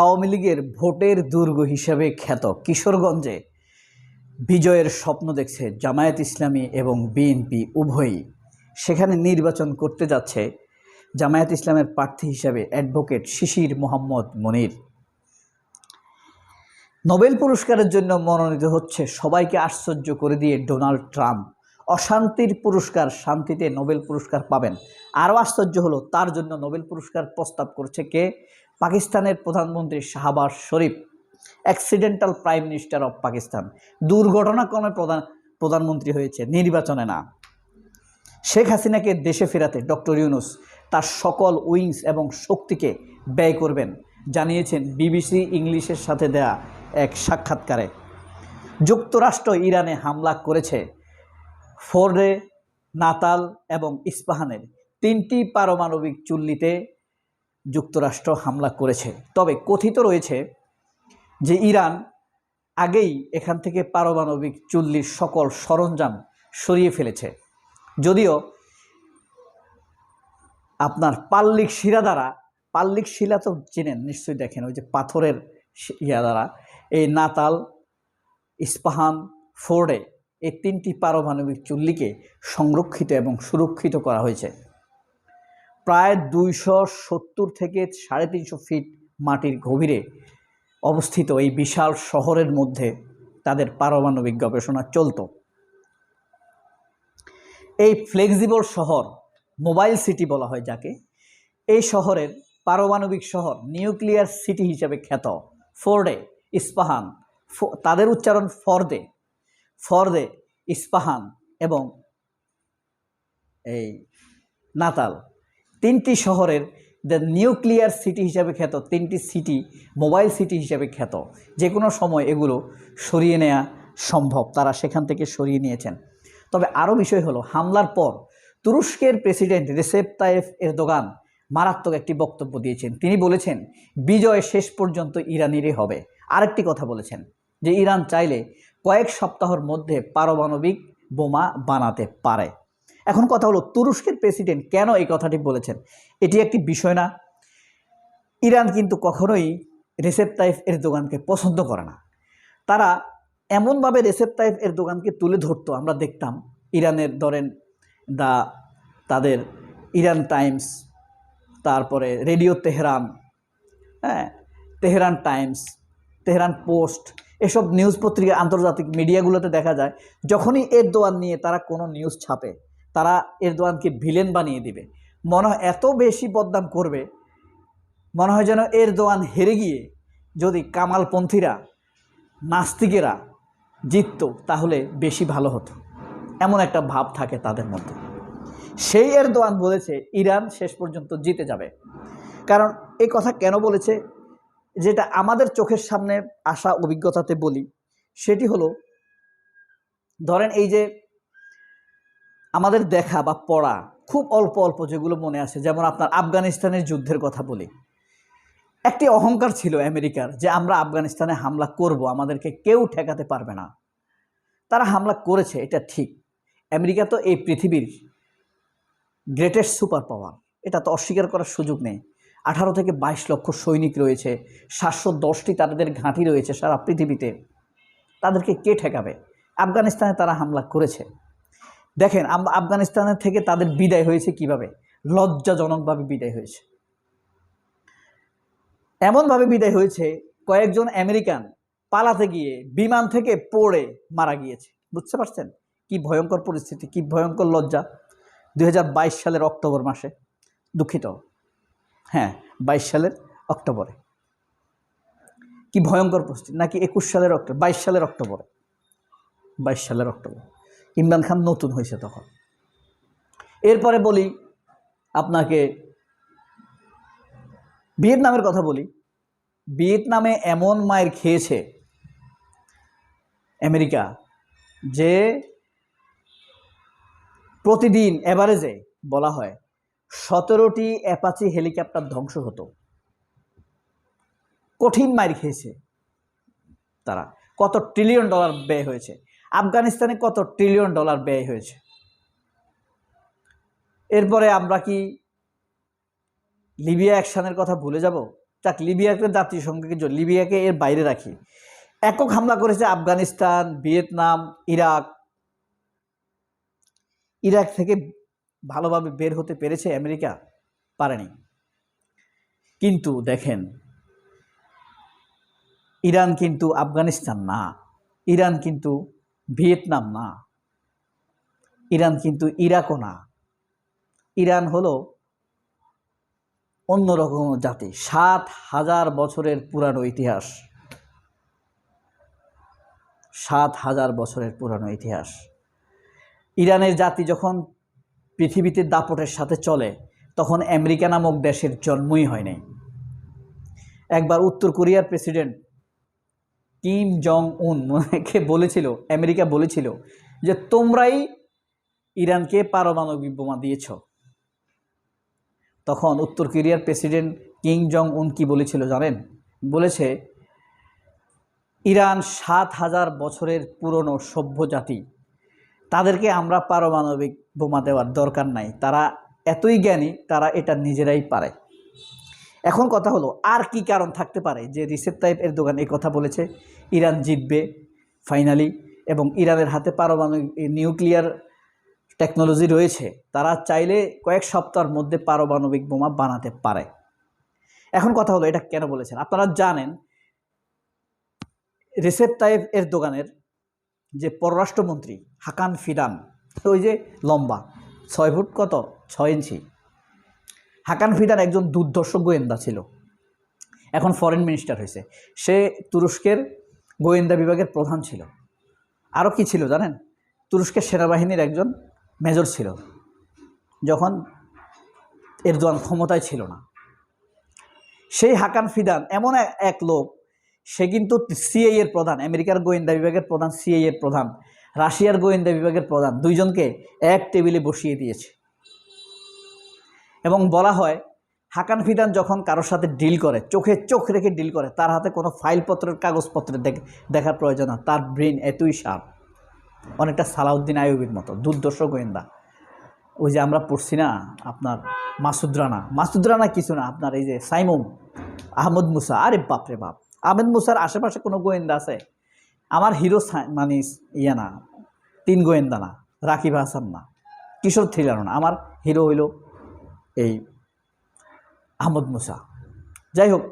আওয়ামী লীগের ভোটের দুর্গ হিসেবে খ্যাত কিশোরগঞ্জে বিজয়ের স্বপ্ন দেখছে জামায়াত ইসলামী এবং বিএনপি উভয়ই। সেখানে নির্বাচন করতে যাচ্ছে জামায়াত ইসলামের প্রার্থী হিসাবে অ্যাডভোকেট শিশির মোহাম্মদ মনির। নোবেল পুরস্কারের জন্য মনোনীত হচ্ছে সবাইকে আশ্চর্য করে দিয়ে ডোনাল্ড ট্রাম্প। অশান্তির পুরস্কার, শান্তিতে নোবেল পুরস্কার পাবেন। আরও আশ্চর্য হলো, তার জন্য নোবেল পুরস্কার প্রস্তাব করছে কে? পাকিস্তানের প্রধানমন্ত্রী Shahbaz Sharif accidental prime minister of Pakistan. দুর্ঘটনাক্রমে প্রধান, প্রধানমন্ত্রী হয়েছে, নির্বাচনে না। শেখ হাসিনাকে দেশে ফেরাতে ডক্টর ইউনুস তার সকল উইংস এবং শক্তিকে ব্যয় করবেন, জানিয়েছেন বিবিসি ইংলিশের সাথে দেয়া এক সাক্ষাৎকারে। যুক্তরাষ্ট্র ইরানে হামলা করেছে ফোর্ডে, নাতাল এবং ইস্পাহানের তিনটি পারমাণবিক চুল্লিতে যুক্তরাষ্ট্র হামলা করেছে। তবে কথিত রয়েছে যে ইরান আগেই এখান থেকে পারমাণবিক চুল্লির সকল সরঞ্জাম সরিয়ে ফেলেছে। যদিও আপনার পাল্লিক শিরা দ্বারা, পাল্লিক শিলা তো চেনেন, নিশ্চয়ই দেখেন, ওই যে পাথরের ইয়া দ্বারা, এই নাতাল, ইস্পাহান, ফোর্ডে এই তিনটি পারমাণবিক চুল্লিকে সংরক্ষিত এবং সুরক্ষিত করা হয়েছে। প্রায় দুইশো সত্তর থেকে সাড়ে তিনশো ফিট মাটির গভীরে অবস্থিত এই বিশাল শহরের মধ্যে তাদের পারমাণবিক গবেষণা চলত। এই ফ্লেক্সিবল শহর মোবাইল সিটি বলা হয় যাকে। এই শহরের পারমাণবিক শহর নিউক্লিয়ার সিটি হিসেবে খ্যাত। ফোর্ডে, ইস্পাহান তাদের উচ্চারণ ফর্দে ফর্দে ইস্পাহান এবং এই নাতাল। তিনটি শহরের দ্য নিউক্লিয়ার সিটি হিসাবে খ্যাত, তিনটি সিটি, মোবাইল সিটি হিসাবে খ্যাত। যে কোনো সময় এগুলো সরিয়ে নেওয়া সম্ভব, তারা সেখান থেকে সরিয়ে নিয়েছেন। তবে আরও বিষয় হলো, হামলার পর তুরস্কের প্রেসিডেন্ট রেসেপ তায়েফ এরদোগান মারাত্মক একটি বক্তব্য দিয়েছেন। তিনি বলেছেন, বিজয় শেষ পর্যন্ত ইরানেরই হবে। আরেকটি কথা বলেছেন যে, ইরান চাইলে কয়েক সপ্তাহের মধ্যে পারমাণবিক বোমা বানাতে পারে। এখন কথা হলো, তুরস্কের প্রেসিডেন্ট কেন এই কথাটি বলেছেন? এটি একটি বিষয় না। ইরান কিন্তু কখনোই রেসেপ তাইফ এর দোকানকে পছন্দ করে না। তারা এমনভাবে রেসেপ তাইফ এর দোকানকে তুলে ধরতো, আমরা দেখতাম। ইরানের ধরেন দা, তাদের ইরান টাইমস, তারপরে রেডিও তেহরান হ্যাঁ তেহরান টাইমস, তেহরান পোস্ট এসব নিউজ পত্রিকা আন্তর্জাতিক মিডিয়াগুলোতে দেখা যায়, যখনই এরদোয়ান নিয়ে তারা কোনো নিউজ ছাপে, তারা এরদোয়ানকে ভিলেন বানিয়ে দিবে। মনে হয় এত বেশি বদনাম করবে, মনে হয় যেন এরদোয়ান হেরে গিয়ে যদি কামালপন্থীরা, নাস্তিকেরা জিতত, তাহলে বেশি ভালো হতো। এমন একটা ভাব থাকে তাদের মধ্যে। সেই এরদোয়ান বলেছে, ইরান শেষ পর্যন্ত জিতে যাবে। কারণ এই কথা কেন বলেছে? যেটা আমাদের চোখের সামনে আসা অভিজ্ঞতাতে বলি, সেটি হলো, ধরেন এই যে আমাদের দেখা বা পড়া খুব অল্প অল্প যেগুলো মনে আছে, যেমন আপনার আফগানিস্তানের যুদ্ধের কথা বলি। একটি অহংকার ছিল আমেরিকার যে আমরা আফগানিস্তানে হামলা করব, আমাদেরকে কেউ ঠেকাতে পারবে না। তারা হামলা করেছে, এটা ঠিক। আমেরিকা তো এই পৃথিবীর গ্রেটেস্ট সুপার পাওয়ার এটা তো অস্বীকার করার সুযোগ নেই। আঠারো থেকে বাইশ লক্ষ সৈনিক রয়েছে, সাতশো দশটি তাদের ঘাঁটি রয়েছে সারা পৃথিবীতে। তাদেরকে কে ঠেকাবে? আফগানিস্তানে তারা হামলা করেছে। দেখেন আফগানিস্তানের থেকে তাদের বিদায় হয়েছে কীভাবে? লজ্জাজনকভাবে বিদায় হয়েছে। এমনভাবে বিদায় হয়েছে, কয়েকজন আমেরিকান পালাতে গিয়ে বিমান থেকে পড়ে মারা গিয়েছে। বুঝতে পারছেন? কি ভয়ঙ্কর পরিস্থিতি, কি ভয়ঙ্কর লজ্জা। দুই হাজার বাইশ সালের অক্টোবর মাসে দুঃখিত। হ্যাঁ বাইশ সালের অক্টোবরে। কি ভয়ঙ্কর পরিস্থিতি নাকি একুশ সালের অক্টোবর, বাইশ সালের অক্টোবরে? বাইশ সালের অক্টোবর। ইমরান খান নতুন হয়েছে তখন। এরপরে বলি আপনাকে, ভিয়েতনামের কথা বলি। ভিয়েতনামে এমন মায়ের খেয়েছে আমেরিকা যে প্রতিদিন অ্যাভারেজে বলা হয় সতেরোটি অ্যাপাচি হেলিকপ্টার ধ্বংস হতো। কঠিন মার খেয়েছে তারা। কত ট্রিলিয়ন ডলার ব্যয় হয়েছে। আফগানিস্তানে কত ট্রিলিয়ন ডলার ব্যয় হয়েছে। এরপরে আমরা কি লিবিয়া অ্যাকশনের কথা ভুলে যাব? যাক লিবিয়াকে জাতিসংঘকে লিবিয়াকে এর বাইরে রাখি। একক হামলা করেছে আফগানিস্তান, ভিয়েতনাম, ইরাক। ইরাক থেকে ভালোভাবে বের হতে পেরেছে আমেরিকা? পারেনি। কিন্তু দেখেন, ইরান কিন্তু আফগানিস্তান না, ইরান কিন্তু ভিয়েতনাম না, ইরান কিন্তু ইরাকও না। ইরান হলো অন্যরকম জাতি, সাত হাজার বছরের পুরানো ইতিহাস। সাত হাজার বছরের পুরানো ইতিহাস। ইরানের জাতি যখন পৃথিবীতে দাপটের সাথে চলে, তখন আমেরিকা নামক দেশের জন্মই হয় নাই। একবার উত্তর কোরিয়ার প্রেসিডেন্ট কিম জং উন কে বলেছিল, আমেরিকা বলেছিল যে, তোমরাই ইরানকে পারমাণবিক বোমা দিয়েছ। তখন উত্তর কোরিয়ার প্রেসিডেন্ট কিং জং উন কি বলেছিল জানেন? বলেছে, ইরান সাত হাজার বছরের পুরনো সভ্য জাতি, তাদেরকে আমরা পারমাণবিক বোমা দেওয়ার দরকার নাই। তারা এতই জ্ঞানী, তারা এটা নিজেরাই পারে। এখন কথা হলো, আর কি কারণ থাকতে পারে যে রিসেপ তাইপ এর দোকান এই কথা বলেছে? ইরান জিতবে ফাইনালি এবং ইরানের হাতে পারমাণবিক নিউক্লিয়ার টেকনোলজি রয়েছে। তারা চাইলে কয়েক সপ্তাহের মধ্যে পারমাণবিক বোমা বানাতে পারে। এখন কথা হলো, এটা কেন বলেছেন? আপনারা জানেন, রিসেপ তাইপ এর দোকানের যে পররাষ্ট্রমন্ত্রী হাকান ফিদান ওই যে লম্বা, ছয় ফুট কত? ছয় ইঞ্চি। হাকান ফিদান একজন দুর্ধর্ষ গোয়েন্দা ছিল। এখন ফরেন মিনিস্টার হয়েছে। সে তুরস্কের গোয়েন্দা বিভাগের প্রধান ছিল। আরও কি ছিল জানেন? তুরস্কের সেনাবাহিনীর একজন মেজর ছিল। যখন এরদোয়ান ক্ষমতায় ছিল না। সেই হাকান ফিদান এমন এক- এক লোক, সে কিন্তু সিআই এর প্রধান, আমেরিকার গোয়েন্দা বিভাগের প্রধান সিআই এর প্রধান। রাশিয়ার গোয়েন্দা বিভাগের প্রধান। দুইজনকে এক টেবিলে বসিয়ে দিয়েছে। এবং বলা হয়, হাকান ফিদান যখন কারোর সাথে ডিল করে, চোখে চোখ রেখে ডিল করে, তার হাতে কোনো ফাইলপত্রের, কাগজপত্রের দেখ- দেখার প্রয়োজন না। তার ব্রেন এতই শার্প। অনেকটা সালাউদ্দিন আয়ুবের মতো, দুর্দর্শ গোয়েন্দা। ওই যে আমরা পড়ছি না, আপনার মাসুদ রানা। মাসুদ রানা কিছু না, আপনার এই যে সাইমুম, আহমদ মুসা। আরে বাপরে বাপ। আহমেদ মুসার আশেপাশে কোনো গোয়েন্দা আছে? আমার হিরো মানে ইয়া না, তিন গোয়েন্দা না, রাকিব হাসান না, কিশোর থ্রিলার না, আমার হিরো হইল এই আহমদ মুসা। যাই হোক,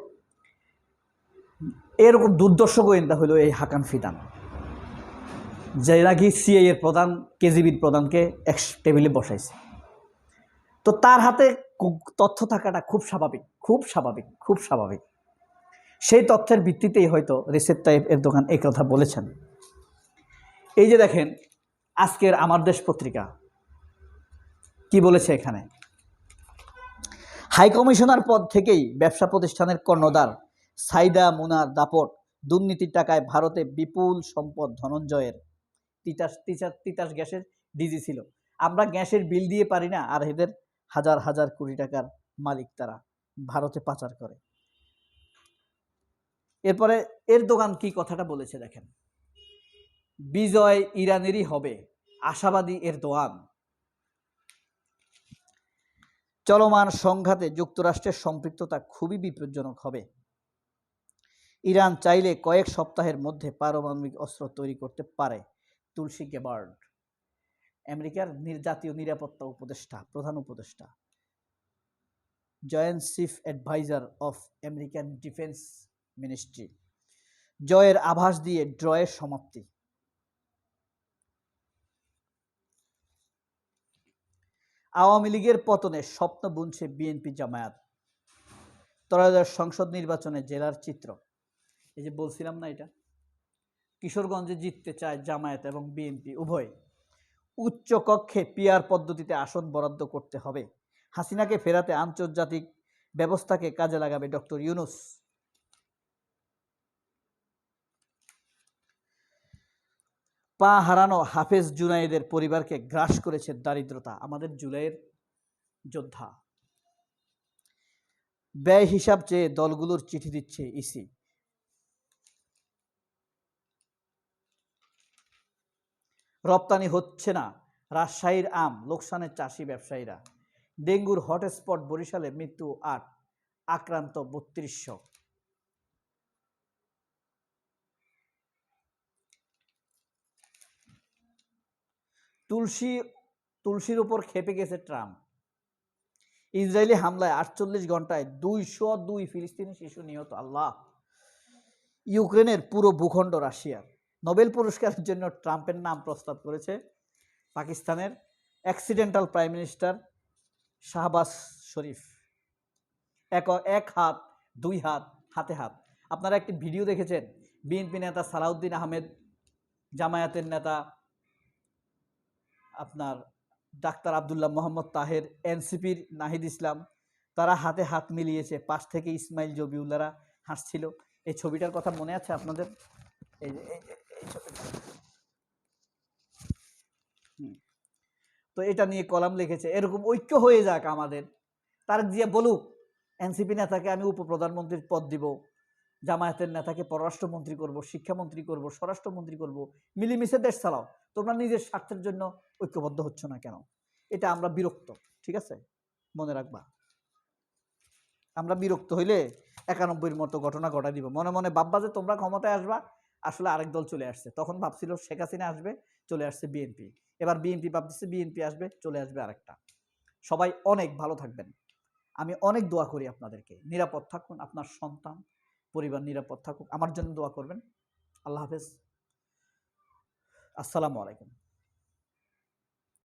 এরকম দুর্দর্শ গোয়েন্দা হইল এই হাকান ফিদান। যে নাকি এর প্রধান কেজিবির প্রধানকে এক টেবিলে বসাইছে। তো তার হাতে তথ্য থাকাটা খুব স্বাভাবিক খুব স্বাভাবিক খুব স্বাভাবিক। সেই তথ্যের ভিত্তিতেই হয়তো রিসেপ তাইপ এর দোকান এই কথা বলেছেন। এই যে দেখেন, আজকের আমার দেশ পত্রিকা। কি বলেছে এখানে? হাই কমিশনার পদ থেকেই ব্যবসা প্রতিষ্ঠানের কর্ণধার সাইদা মুনার দাপট দুর্নীতির টাকায় ভারতে বিপুল সম্পদ ধনঞ্জয়ের তিতাস তিতাস তিতাস গ্যাসের ডিজি ছিল। আমরা গ্যাসের বিল দিয়ে পারি না, আর এদের হাজার হাজার কোটি টাকার মালিক তারা ভারতে পাচার করে। এরপরে এর দোকান কি কথাটা বলেছে দেখেন? বিজয় ইরানেরই হবে, আশাবাদী এর দোয়ান চলমান সংঘাতে যুক্তরাষ্ট্রের সম্পৃক্ততা খুবই বিপজ্জনক হবে। ইরান চাইলে কয়েক সপ্তাহের মধ্যে পারমাণবিক অস্ত্র তৈরি করতে পারে, তুলসী গেবার্ড। আমেরিকার নির- জাতীয় নিরাপত্তা উপদেষ্টা, প্রধান উপদেষ্টা। Joint chief adviser of American defence ministry জয়ের আভাস দিয়ে ড্রয়ের সমাপ্তি। আওয়ামী লীগের পতনে স্বপ্ন বুনছে বিএনপি জামায়াত। ত্রয়োদশ সংসদ নির্বাচনে জেলার চিত্র। এই যে বলছিলাম না এটা? কিশোরগঞ্জে জিততে চায় জামায়াত এবং বিএনপি, উভয়। উচ্চ কক্ষে পিয়ার পদ্ধতিতে আসন বরাদ্দ করতে হবে। হাসিনাকে ফেরাতে আন্তর্জাতিক ব্যবস্থাকে কাজে লাগাবে ডক্টর ইউনুস। পা হারানো হাফেজ জুনাইদের পরিবারকে গ্রাস করেছে দারিদ্রতা। আমাদের জুলাইয়ের যোদ্ধা। ব্যয় হিসাব চেয়ে দলগুলোর চিঠি দিচ্ছে ইসি। রপ্তানি হচ্ছে না, রাজশাহীর আম, লোকসানের চাষি ব্যবসায়ীরা। ডেঙ্গুর হটস্পট বরিশালে মৃত্যু আট, আক্রান্ত বত্রিশশো। তুলসী, তুলসীর উপর খেপে গেছে ট্রাম্প। ইসরায়েলি হামলায় আটচল্লিশ ঘন্টায় দুইশো দুই ফিলিস্তিনি শিশু নিহত। আল্লাহ। ইউক্রেনের পুরো ভূখণ্ড রাশিয়ার নোবেল পুরস্কারের জন্য ট্রাম্পের নাম প্রস্তাব করেছে পাকিস্তানের accidental prime minister Shahbaz Sharif. এক এক হাত, দুই হাত, হাতে হাত। আপনারা একটি ভিডিও দেখেছেন? বিএনপি নেতা সালাউদ্দিন আহমেদ, জামায়াতের নেতা আপনার ডাক্তার আবদুল্লাহ মোহাম্মদ তাহের, এনসিপির নাহিদ ইসলাম, তারা হাতে হাত মিলিয়েছে। পাশ থেকে ইসমাইল জবিউল্লারা হাসছিল। এই ছবিটার কথা মনে আছে আপনাদের? এই এই তো এটা নিয়ে কলাম লিখেছে, এরকম ঐক্য হয়ে যাক আমাদের। তারেক জিয়া বলুক, এনসিপি নেতাকে আমি উপপ্রধানমন্ত্রীর পদ দিব, জামায়াতের নেতাকে পররাষ্ট্রমন্ত্রী করব, শিক্ষামন্ত্রী করব, স্বরাষ্ট্রমন্ত্রী করব, মিলিমিশে দেশ চালাও। তোমরা নিজের স্বার্থের জন্য ঐক্যবদ্ধ হচ্ছ না কেন? এটা আমরা বিরক্ত, ঠিক আছে? মনে রাখবা। আমরা বিরক্ত হইলে একানব্বইয়ের মতো ঘটনা ঘটাই দিব। মনে মনে ভাববা যে তোমরা ক্ষমতায় আসবা, আসলে আরেক দল চলে আসছে। তখন ভাবছিল শেখ হাসিনা আসবে, চলে আসছে বিএনপি। এবার বিএনপি ভাবতেছে বিএনপি আসবে, চলে আসবে আরেকটা। সবাই অনেক ভালো থাকবেন। আমি অনেক দোয়া করি আপনাদেরকে। নিরাপদ থাকুন, আপনার সন্তান, পরিবার নিরাপদ থাকুক। আমার জন্য দোয়া করবেন। আল্লাহ হাফেজ। আসসালামু আলাইকুম।